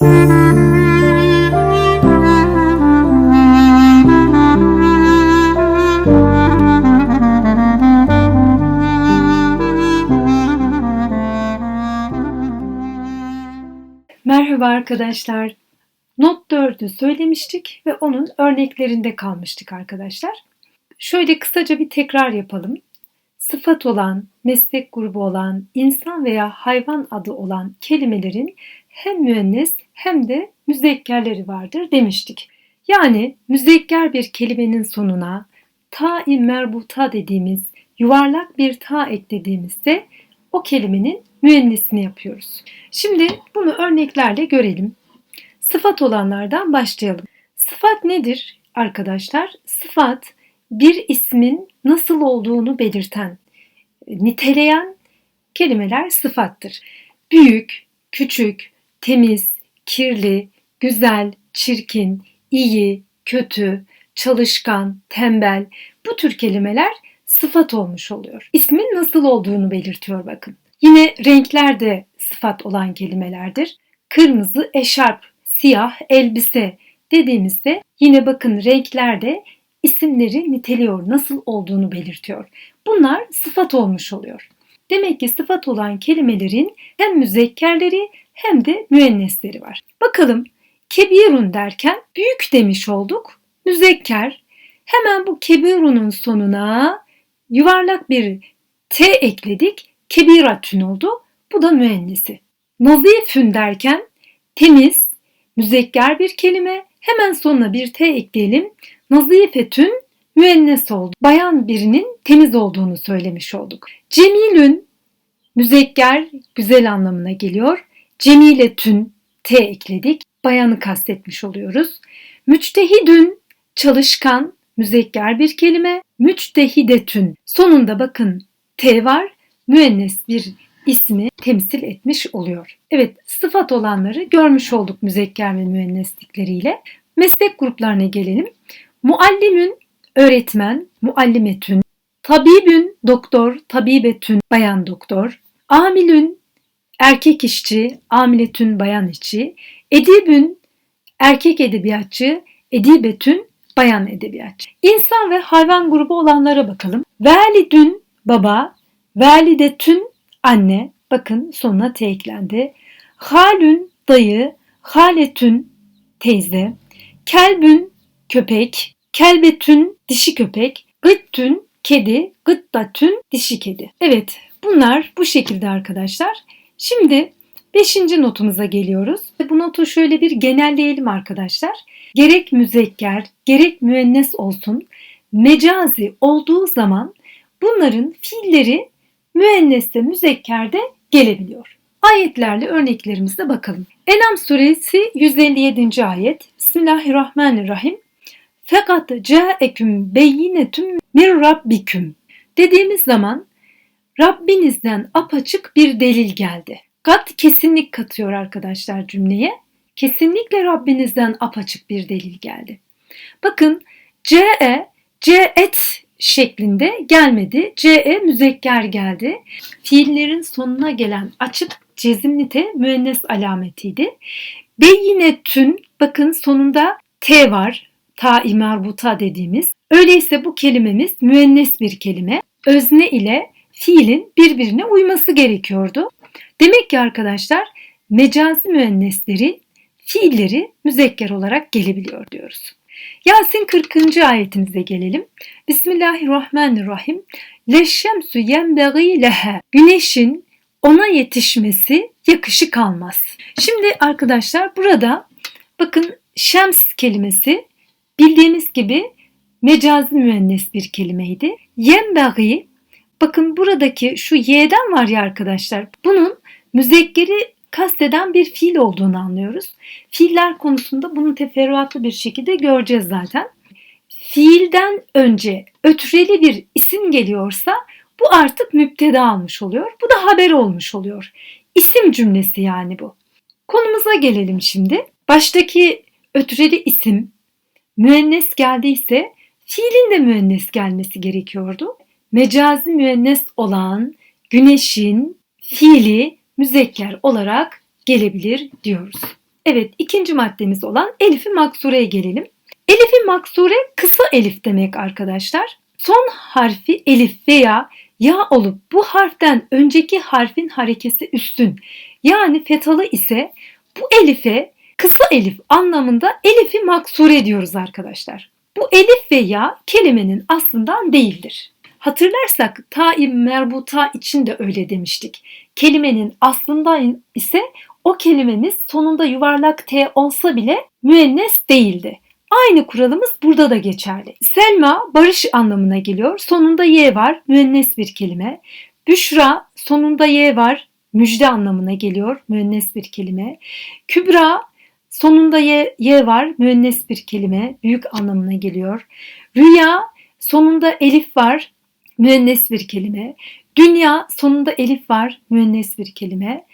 Merhaba arkadaşlar. Not 4'ü söylemiştik ve onun örneklerinde kalmıştık arkadaşlar. Şöyle kısaca bir tekrar yapalım. Sıfat olan, meslek grubu olan, insan veya hayvan adı olan kelimelerin hem müennes hem de müzekkerleri vardır demiştik. Yani müzekker bir kelimenin sonuna ta-i merbuta dediğimiz yuvarlak bir ta eklediğimizde o kelimenin müennesini yapıyoruz. Şimdi bunu örneklerle görelim. Sıfat olanlardan başlayalım. Sıfat nedir arkadaşlar? Sıfat bir ismin nasıl olduğunu belirten, niteleyen kelimeler sıfattır. Büyük, küçük, temiz, kirli, güzel, çirkin, iyi, kötü, çalışkan, tembel bu tür kelimeler sıfat olmuş oluyor. İsmin nasıl olduğunu belirtiyor bakın. Yine renkler de sıfat olan kelimelerdir. Kırmızı eşarp, siyah elbise dediğimizde yine bakın renkler de isimleri niteliyor, nasıl olduğunu belirtiyor. Bunlar sıfat olmuş oluyor. Demek ki sıfat olan kelimelerin hem müzekkerleri hem de müennesleri var. Bakalım kebirun derken büyük demiş olduk. Müzekker. Hemen bu kebirunun sonuna yuvarlak bir T ekledik. Kebiratün oldu. Bu da müennesi. Nazifün derken temiz, müzekker bir kelime. Hemen sonuna bir T ekleyelim. Nazifetün müennes oldu. Bayan birinin temiz olduğunu söylemiş olduk. Cemilün müzekker, güzel anlamına geliyor. Cemiletün T ekledik. Bayanı kastetmiş oluyoruz. Müçtehidün çalışkan, müzekker bir kelime. Müçtehidetün sonunda bakın T var. Müennes bir ismi temsil etmiş oluyor. Evet, sıfat olanları görmüş olduk müzekker ve müenneslikleriyle. Meslek gruplarına gelelim. Muallimün öğretmen, muallimetün, tabibün doktor, tabibetün bayan doktor, amilün erkek işçi, amiletün bayan işçi, edibün erkek edebiyatçı, edibetün bayan edebiyatçı. İnsan ve hayvan grubu olanlara bakalım. Validün baba, validetün anne, bakın sonuna T eklendi. Halün dayı, haletün teyze, kelbün köpek, kelbetün dişi köpek, gıttün kedi, gıttatün dişi kedi. Evet bunlar bu şekilde arkadaşlar. Şimdi beşinci notumuza geliyoruz. Bu notu şöyle bir genelleyelim arkadaşlar. Gerek müzekker, gerek müennes olsun mecazi olduğu zaman bunların fiilleri müenneste, müzekkerde gelebiliyor. Ayetlerle örneklerimize bakalım. Enam suresi 157. ayet. Bismillahirrahmanirrahim. Fakat ca'eküm beyinetüm min rabbiküm. Dediğimiz zaman Rabbinizden apaçık bir delil geldi. Kat kesinlik katıyor arkadaşlar cümleye. Kesinlikle Rabbinizden apaçık bir delil geldi. Bakın ce'e, ce'et şeklinde gelmedi. CE müzekker geldi. Fiillerin sonuna gelen açık cezimlite müennes alametiydi. Beyinetün bakın sonunda T var. Ta-i merbuta dediğimiz. Öyleyse bu kelimemiz müennes bir kelime. Özne ile fiilin birbirine uyması gerekiyordu. Demek ki arkadaşlar mecazi müennesleri fiilleri müzekker olarak gelebiliyor diyoruz. Yasin 40. ayetimize gelelim. Bismillahirrahmanirrahim. Leşşemsü yenbeği lehe. Güneşin ona yetişmesi yakışık almaz. Şimdi arkadaşlar burada bakın şems kelimesi bildiğimiz gibi mecazi müennes bir kelimeydi. Yenbeği bakın buradaki şu y'den var ya arkadaşlar bunun müzekkeri kasteden bir fiil olduğunu anlıyoruz. Fiiller konusunda bunu teferruatlı bir şekilde göreceğiz zaten. Fiilden önce ötreli bir isim geliyorsa bu artık müpteda almış oluyor. Bu da haber olmuş oluyor. İsim cümlesi yani bu. Konumuza gelelim şimdi. Baştaki ötreli isim müennes geldiyse fiilin de müennes gelmesi gerekiyordu. Mecazi müennes olan güneşin fiili müzekker olarak gelebilir diyoruz. Evet ikinci maddemiz olan Elif-i Maksure'ye gelelim. Elif-i Maksure kısa elif demek arkadaşlar. Son harfi elif veya ya olup bu harften önceki harfin harekesi üstün yani fetalı ise bu elife kısa elif anlamında elifi maksure diyoruz arkadaşlar. Bu elif ve ya kelimenin aslından değildir. Hatırlarsak taim merbuta için de öyle demiştik. Kelimenin aslından ise o kelimemiz sonunda yuvarlak T olsa bile müennes değildi. Aynı kuralımız burada da geçerli. Selma barış anlamına geliyor. Sonunda Y var. Müennes bir kelime. Büşra sonunda Y var. Müjde anlamına geliyor. Müennes bir kelime. Kübra sonunda Y, y var. Müennes bir kelime. Büyük anlamına geliyor. Rüya sonunda elif var. Müennes bir kelime. Dünya sonunda elif var. Müennes bir kelime.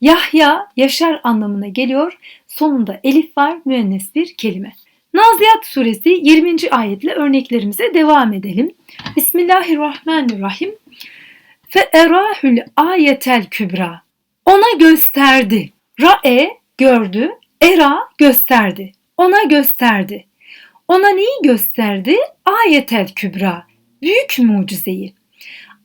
Yahya yaşar anlamına geliyor. Sonunda elif var. Müennes bir kelime. Naziyat suresi 20. ayetle örneklerimize devam edelim. Bismillahirrahmanirrahim. Fe erahül ayetel kübra. Ona gösterdi. Ra'e gördü. Era gösterdi. Ona gösterdi. Ona neyi gösterdi? Ayetel kübra. Büyük mucizeyi.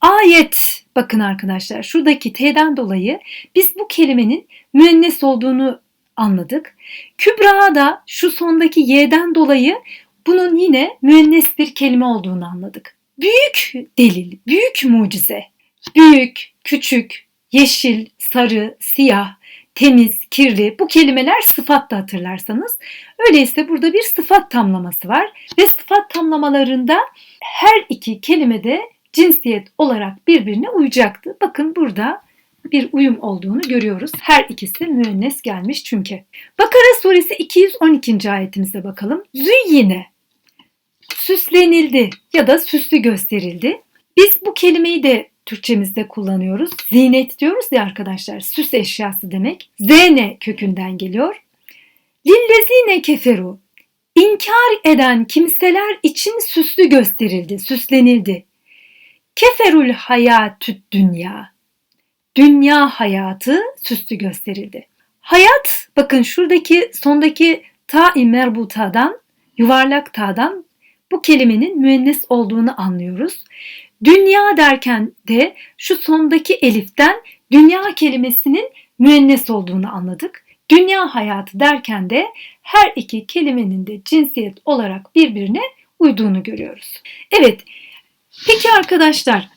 Ayet. Bakın arkadaşlar şuradaki T'den dolayı biz bu kelimenin müennes olduğunu anladık. Kübra da şu sondaki Y'den dolayı bunun yine müennes bir kelime olduğunu anladık. Büyük delil, büyük mucize. Büyük, küçük, yeşil, sarı, siyah, temiz, kirli bu kelimeler sıfat da hatırlarsanız. Öyleyse burada bir sıfat tamlaması var ve sıfat tamlamalarında her iki kelimede cinsiyet olarak birbirine uyacaktı. Bakın burada bir uyum olduğunu görüyoruz. Her ikisi müennes gelmiş çünkü. Bakara suresi 212. ayetimize bakalım. Züyyine süslenildi ya da süslü gösterildi. Biz bu kelimeyi de Türkçemizde kullanıyoruz. Zinet diyoruz ya arkadaşlar. Süs eşyası demek. Zene kökünden geliyor. Lillezine keferu. İnkar eden kimseler için süslü gösterildi, süslenildi. Keferul hayatü dünya. Dünya hayatı süslü gösterildi. Hayat, bakın şuradaki sondaki ta-i merbutadan, yuvarlak ta'dan bu kelimenin müennes olduğunu anlıyoruz. Dünya derken de şu sondaki eliften dünya kelimesinin müennes olduğunu anladık. Dünya hayatı derken de her iki kelimenin de cinsiyet olarak birbirine uyduğunu görüyoruz. Evet, peki arkadaşlar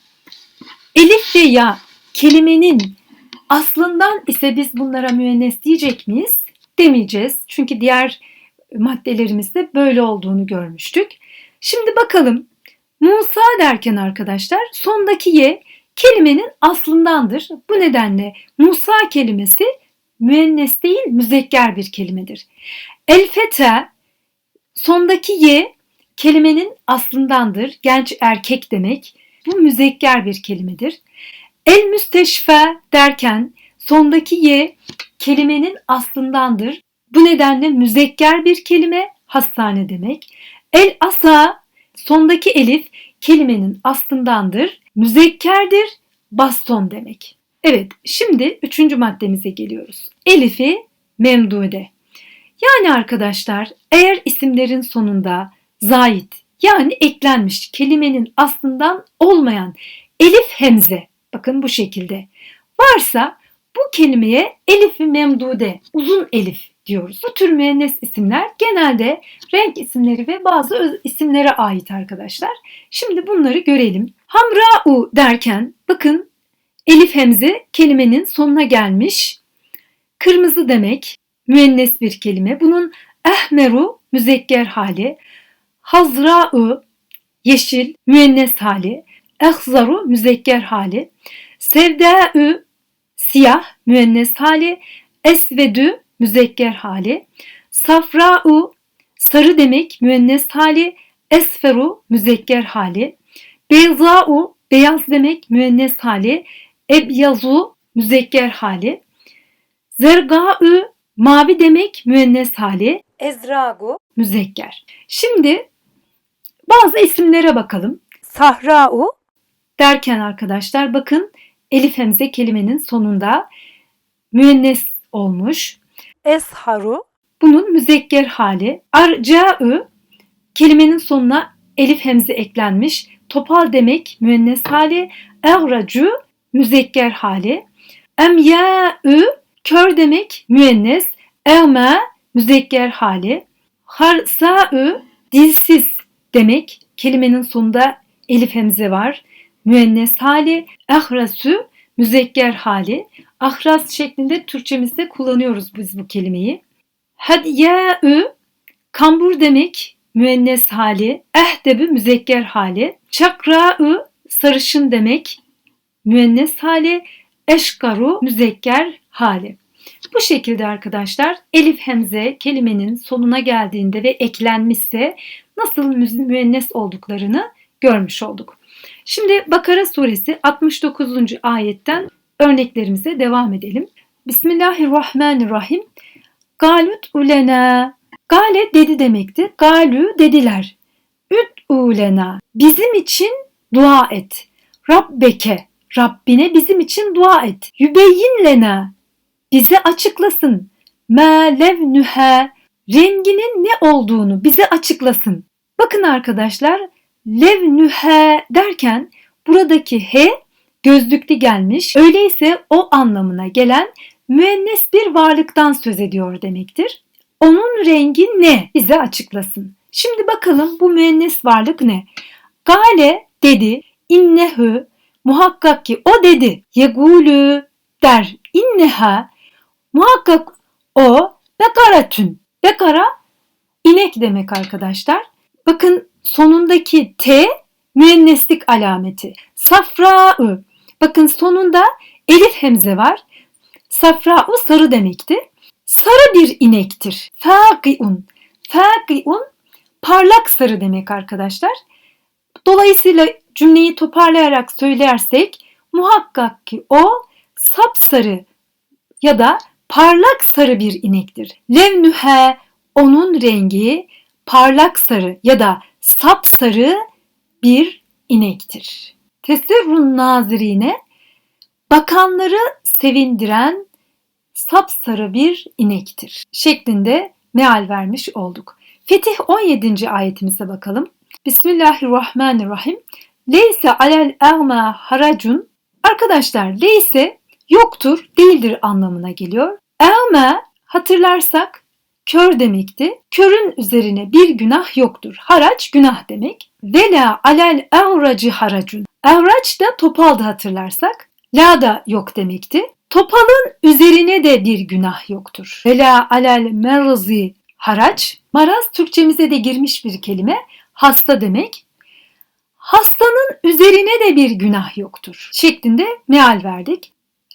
elif ve ya kelimenin aslından ise biz bunlara müennes diyecek miyiz? Demeyeceğiz. Çünkü diğer maddelerimizde böyle olduğunu görmüştük. Şimdi bakalım Musa derken arkadaşlar sondaki ye kelimenin aslındandır. Bu nedenle Musa kelimesi müennes değil müzekker bir kelimedir. El fete sondaki ye kelimenin aslındandır. Genç erkek demek. Bu müzekker bir kelimedir. El müsteşfe derken sondaki ye kelimenin aslındandır. Bu nedenle müzekker bir kelime hastane demek. El asa sondaki elif kelimenin aslındandır. Müzekkerdir, baston demek. Evet, şimdi üçüncü maddemize geliyoruz. Elifi memdude. Yani arkadaşlar eğer isimlerin sonunda zait yani eklenmiş kelimenin aslından olmayan elif hemze bakın bu şekilde varsa bu kelimeye elifi memdude uzun elif diyoruz. Bu tür müennes isimler genelde renk isimleri ve bazı öz isimlere ait arkadaşlar. Şimdi bunları görelim. Hamra'u derken bakın elif hemze kelimenin sonuna gelmiş. Kırmızı demek müennes bir kelime. Bunun ehmeru müzekker hali. Hazra'u yeşil müennes hali. Ehzaru müzekker hali. Sevda'u siyah müennes hali. Esvedü müzekker hali. Safra'u sarı demek müennes hali. Esferu müzekker hali. Beyza'u beyaz demek müennes hali. Ebyazu müzekker hali. Zerga'u mavi demek müennes hali. Ezragu müzekker. Şimdi bazı isimlere bakalım. Sahra'u derken arkadaşlar bakın elif hemze kelimenin sonunda müennes olmuş. esharu Bunun müzekker hali. Arca'ü kelimenin sonuna elif hemze eklenmiş. Topal demek müennes hali. Eğracu müzekker hali. Emya'ü kör demek müennes. Evme müzekker hali. Harsa'ü dilsiz demek. Kelimenin sonunda elif hemze var. Müennes hali. Ahrasü müzekker hali. Ahras şeklinde Türkçemizde kullanıyoruz biz bu kelimeyi. Hadiyâ'ü kambur demek müennes hali. Ehdebü müzekker hali. Çakra'ü sarışın demek müennes hali. Eşkaru müzekker hali. Bu şekilde arkadaşlar elif hemze kelimenin sonuna geldiğinde ve eklenmişse nasıl mü- müennes olduklarını görmüş olduk. Şimdi Bakara suresi 69. ayetten örneklerimize devam edelim. Bismillahirrahmanirrahim. Galut ulena. Gale dedi demekti. Galü dediler. Üt ulena. Bizim için dua et. Rabbeke. Rabbine bizim için dua et. Yübeyyin lena. Bize açıklasın. Ma levnühe. Renginin ne olduğunu bize açıklasın. Bakın arkadaşlar levnühe derken buradaki he gözlüklü gelmiş. Öyleyse o anlamına gelen müennes bir varlıktan söz ediyor demektir. Onun rengi ne? Bize açıklasın. Şimdi bakalım bu müennes varlık ne? Gale dedi, innehu muhakkak ki o dedi. Yegulü der, inneha muhakkak o bekaratün. Bekara inek demek arkadaşlar. Bakın sonundaki T müenneslik alameti. Safra'ı. Bakın sonunda elif hemze var. Safra'u sarı demekti. Sarı bir inektir. Fakiun. Fakiun parlak sarı demek arkadaşlar. Dolayısıyla cümleyi toparlayarak söylersek muhakkak ki o sapsarı ya da parlak sarı bir inektir. Levnühe onun rengi parlak sarı ya da sapsarı bir inektir. Tesirrun nazirine bakanları sevindiren sapsarı bir inektir şeklinde meal vermiş olduk. Fetih 17. ayetimize bakalım. Bismillahirrahmanirrahim. Leyse alel erma haracun. Arkadaşlar leyse yoktur, değildir anlamına geliyor. Erma hatırlarsak kör demekti. Körün üzerine bir günah yoktur. Haraç günah demek. Vela alel evracı haracun. Evraç da topaldı hatırlarsak. La da yok demekti. Topalın üzerine de bir günah yoktur. Vela alel merzi haraç. Maraz Türkçemize de girmiş bir kelime. Hasta demek. Hastanın üzerine de bir günah yoktur. Şeklinde meal verdik.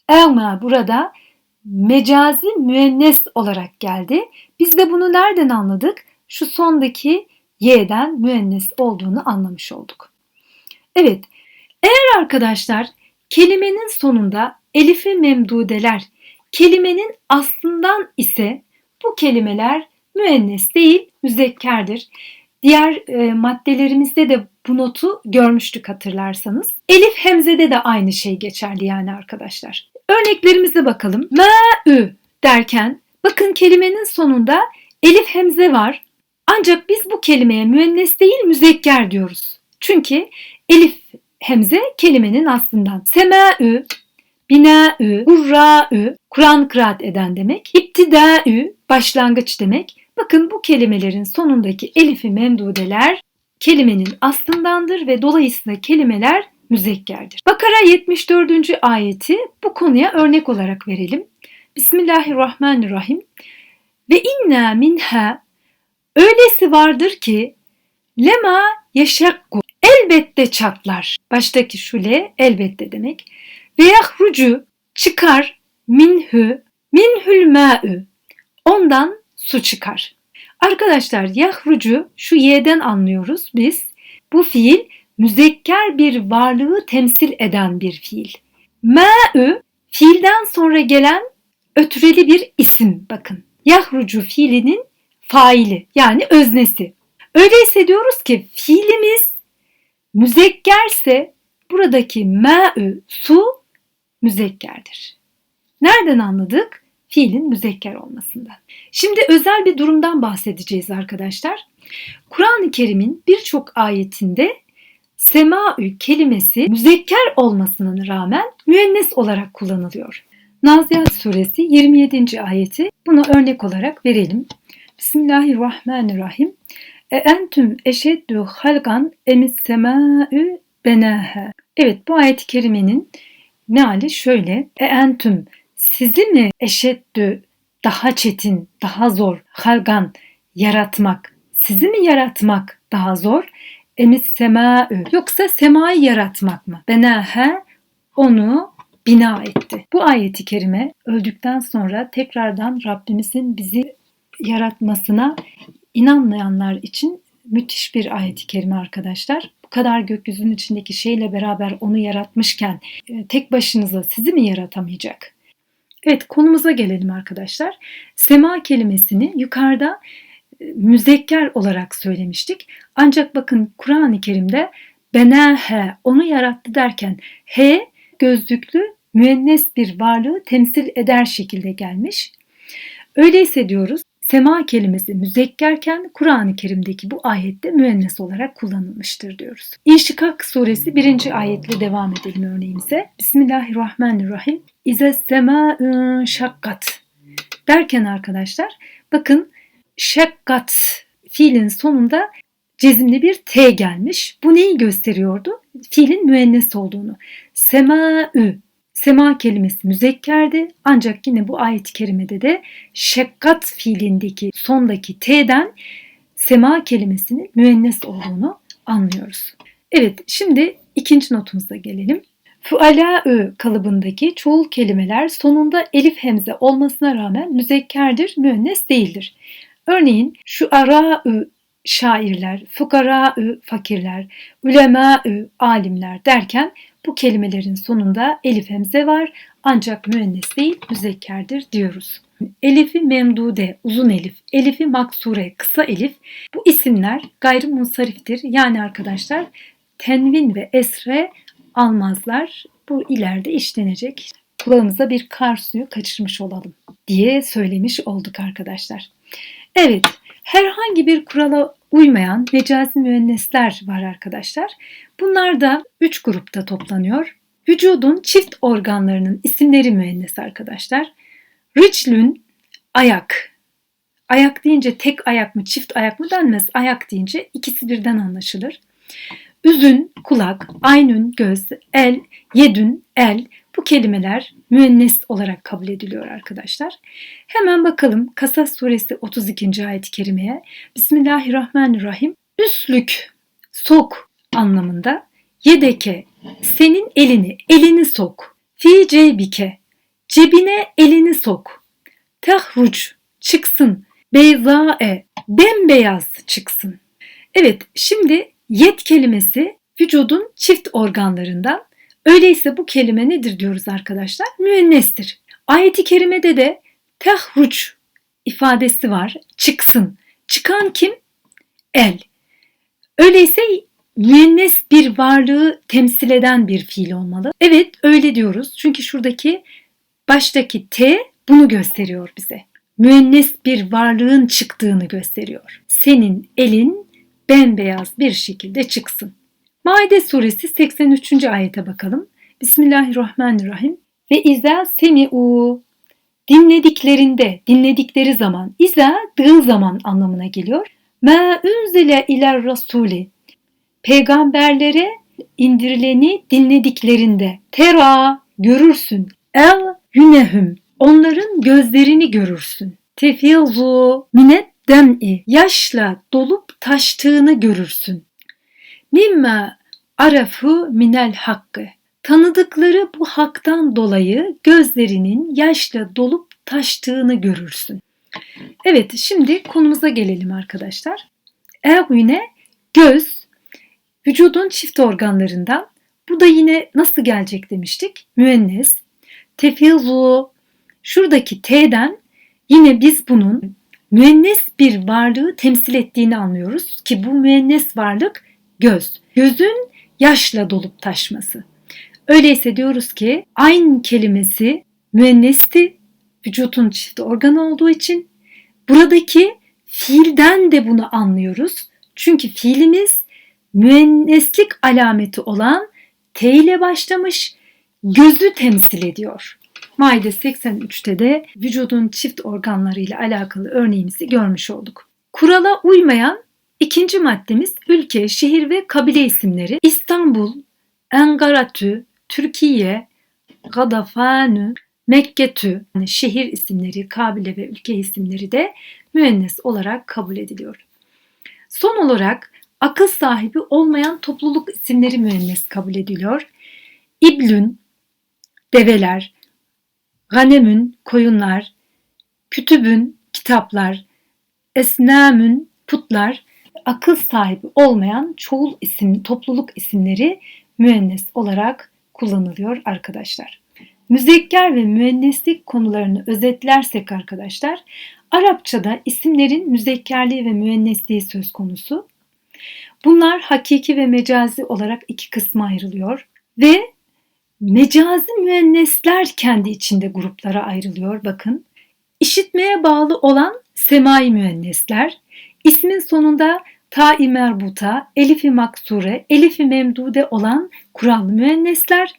Elma burada mecazi müennes olarak geldi. Biz de bunu nereden anladık? Şu sondaki y'den müennes olduğunu anlamış olduk. Evet, eğer arkadaşlar kelimenin sonunda elifi memdudeler kelimenin aslından ise bu kelimeler müennes değil müzekkerdir. Diğer e, maddelerimizde de bu notu görmüştük hatırlarsanız. Elif hemzede de aynı şey geçerli yani arkadaşlar. Örneklerimize bakalım. Ma'ü derken bakın kelimenin sonunda elif hemze var. Ancak biz bu kelimeye müennes değil müzekker diyoruz. Çünkü elif hemze kelimenin aslından. Sema'ü, bina'ü, hurra'ü, Kur'an kıraat eden demek. İptida'ü, başlangıç demek. Bakın bu kelimelerin sonundaki elifi memdudeler kelimenin aslındandır ve dolayısıyla kelimeler müzekkerdir. Bakara 74. ayeti bu konuya örnek olarak verelim. Bismillahirrahmanirrahim. Ve inna minha öylesi vardır ki lema yeşekku elbette çatlar. Baştaki şule elbette demek. Ve yahrucu çıkar minhü minhül ma'ü ondan su çıkar. Arkadaşlar yahrucu şu y'den anlıyoruz biz. Bu fiil müzekker bir varlığı temsil eden bir fiil. Ma'ü fiilden sonra gelen ötreli bir isim bakın. Yahrucu fiilinin faili yani öznesi. Öyleyse diyoruz ki fiilimiz müzekkerse buradaki ma'ü su müzekkerdir. Nereden anladık? Fiilin müzekker olmasından. Şimdi özel bir durumdan bahsedeceğiz arkadaşlar. Kur'an-ı Kerim'in birçok ayetinde semaü kelimesi müzekker olmasına rağmen müennes olarak kullanılıyor. Nazihat suresi 27. ayeti buna örnek olarak verelim. Bismillahirrahmanirrahim. E entüm eşeddü halgan emis semâü benaha. Evet bu ayet-i kerimenin meali şöyle. E entüm sizi mi eşeddü daha çetin, daha zor halgan yaratmak, sizi mi yaratmak daha zor? Emis semâü yoksa semayı yaratmak mı? Benaha onu bina etti. Bu ayeti kerime öldükten sonra tekrardan Rabbimizin bizi yaratmasına inanmayanlar için müthiş bir ayet-i kerime arkadaşlar. Bu kadar gökyüzünün içindeki şeyle beraber onu yaratmışken e, tek başınıza sizi mi yaratamayacak? Evet konumuza gelelim arkadaşlar. Sema kelimesini yukarıda e, müzekker olarak söylemiştik. Ancak bakın Kur'an-ı Kerim'de benahe onu yarattı derken he gözlüklü müennes bir varlığı temsil eder şekilde gelmiş. Öyleyse diyoruz sema kelimesi müzekkerken Kur'an-ı Kerim'deki bu ayette müennes olarak kullanılmıştır diyoruz. İnşikak suresi birinci ayetle devam edelim örneğimize. Bismillahirrahmanirrahim. İze sema şakkat derken arkadaşlar bakın şakkat fiilin sonunda cezimli bir T gelmiş. Bu neyi gösteriyordu? Fiilin müennes olduğunu. Semaü Sema kelimesi müzekkerdi ancak yine bu ayet-i kerimede de şekkat fiilindeki sondaki t'den sema kelimesinin müennes olduğunu anlıyoruz. Evet şimdi ikinci notumuza gelelim. Fuala'ü kalıbındaki çoğul kelimeler sonunda elif hemze olmasına rağmen müzekkerdir, müennes değildir. Örneğin şu ara'ü şairler, fukara'ü fakirler, ulema'ü alimler derken bu kelimelerin sonunda elif hemze var ancak müennes değil müzekkerdir diyoruz. Elifi memdude, uzun elif, elifi maksure, kısa elif bu isimler gayrimunsariftir. Yani arkadaşlar tenvin ve esre almazlar. Bu ileride işlenecek. Kulağımıza bir kar suyu kaçırmış olalım diye söylemiş olduk arkadaşlar. Evet, herhangi bir kurala uymayan mecazi müennesler var arkadaşlar. Bunlar da üç grupta toplanıyor. Vücudun çift organlarının isimleri müennes arkadaşlar. Riclün ayak. Ayak deyince tek ayak mı çift ayak mı denmez. Ayak deyince ikisi birden anlaşılır. Üzün kulak, aynün göz, el, yedün el bu kelimeler müennes olarak kabul ediliyor arkadaşlar. Hemen bakalım Kasas suresi 32. ayet-i kerimeye. Bismillahirrahmanirrahim. Üslük, sok anlamında. Yedeke, senin elini, elini sok. Fi ceybike, cebine elini sok. Tehruc, çıksın. Beyzae, bembeyaz çıksın. Evet, şimdi yet kelimesi vücudun çift organlarından Öyleyse bu kelime nedir diyoruz arkadaşlar? Müennestir. Ayet-i kerimede de tehruç ifadesi var. Çıksın. Çıkan kim? El. Öyleyse müennes bir varlığı temsil eden bir fiil olmalı. Evet öyle diyoruz. Çünkü şuradaki baştaki T bunu gösteriyor bize. Müennes bir varlığın çıktığını gösteriyor. Senin elin bembeyaz bir şekilde çıksın. Maide suresi 83. ayete bakalım. Bismillahirrahmanirrahim. Ve izâ semi'u dinlediklerinde, dinledikleri zaman, izâ dığı zaman anlamına geliyor. Mâ unzile iler rasuli peygamberlere indirileni dinlediklerinde tera görürsün el yünehüm onların gözlerini görürsün. Tefizu minet dem'i yaşla dolup taştığını görürsün. Mimma arafu minel hakkı. Tanıdıkları bu haktan dolayı gözlerinin yaşla dolup taştığını görürsün. Evet şimdi konumuza gelelim arkadaşlar. Ergüne göz vücudun çift organlarından. Bu da yine nasıl gelecek demiştik? Müennes. Tefizu şuradaki T'den yine biz bunun müennes bir varlığı temsil ettiğini anlıyoruz ki bu müennes varlık göz. Gözün yaşla dolup taşması. Öyleyse diyoruz ki aynı kelimesi müennesti vücutun çift organı olduğu için buradaki fiilden de bunu anlıyoruz. Çünkü fiilimiz müenneslik alameti olan T ile başlamış, gözü temsil ediyor. Maide 83'te de vücudun çift organları ile alakalı örneğimizi görmüş olduk. Kurala uymayan ikinci maddemiz ülke, şehir ve kabile isimleri. İstanbul, Engaratü, Türkiye, Gadafanü, Mekketü, yani şehir isimleri, kabile ve ülke isimleri de müennes olarak kabul ediliyor. Son olarak akıl sahibi olmayan topluluk isimleri müennes kabul ediliyor. İblün, develer, ganemün, koyunlar, kütübün, kitaplar, esnamün, putlar, akıl sahibi olmayan çoğul isim, topluluk isimleri müennes olarak kullanılıyor arkadaşlar. Müzekker ve müenneslik konularını özetlersek arkadaşlar, Arapçada isimlerin müzekkerliği ve müennesliği söz konusu. Bunlar hakiki ve mecazi olarak iki kısma ayrılıyor ve mecazi müennesler kendi içinde gruplara ayrılıyor bakın. İşitmeye bağlı olan semai müennesler, ismin sonunda ta-i merbuta, elifi maksure, elifi memdude olan kurallı müennesler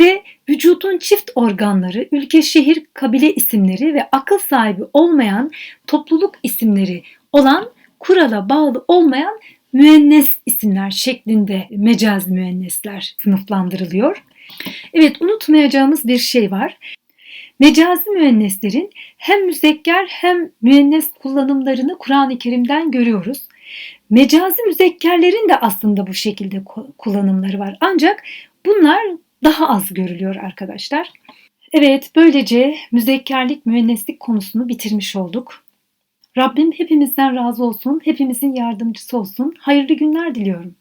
ve vücudun çift organları, ülke, şehir, kabile isimleri ve akıl sahibi olmayan topluluk isimleri olan kurala bağlı olmayan müennes isimler şeklinde mecaz müennesler sınıflandırılıyor. Evet unutmayacağımız bir şey var. Mecazi müenneslerin hem müzekker hem müennes kullanımlarını Kur'an-ı Kerim'den görüyoruz. Mecazi müzekkerlerin de aslında bu şekilde kullanımları var. Ancak bunlar daha az görülüyor arkadaşlar. Evet böylece müzekkerlik, müenneslik konusunu bitirmiş olduk. Rabbim hepimizden razı olsun, hepimizin yardımcısı olsun. Hayırlı günler diliyorum.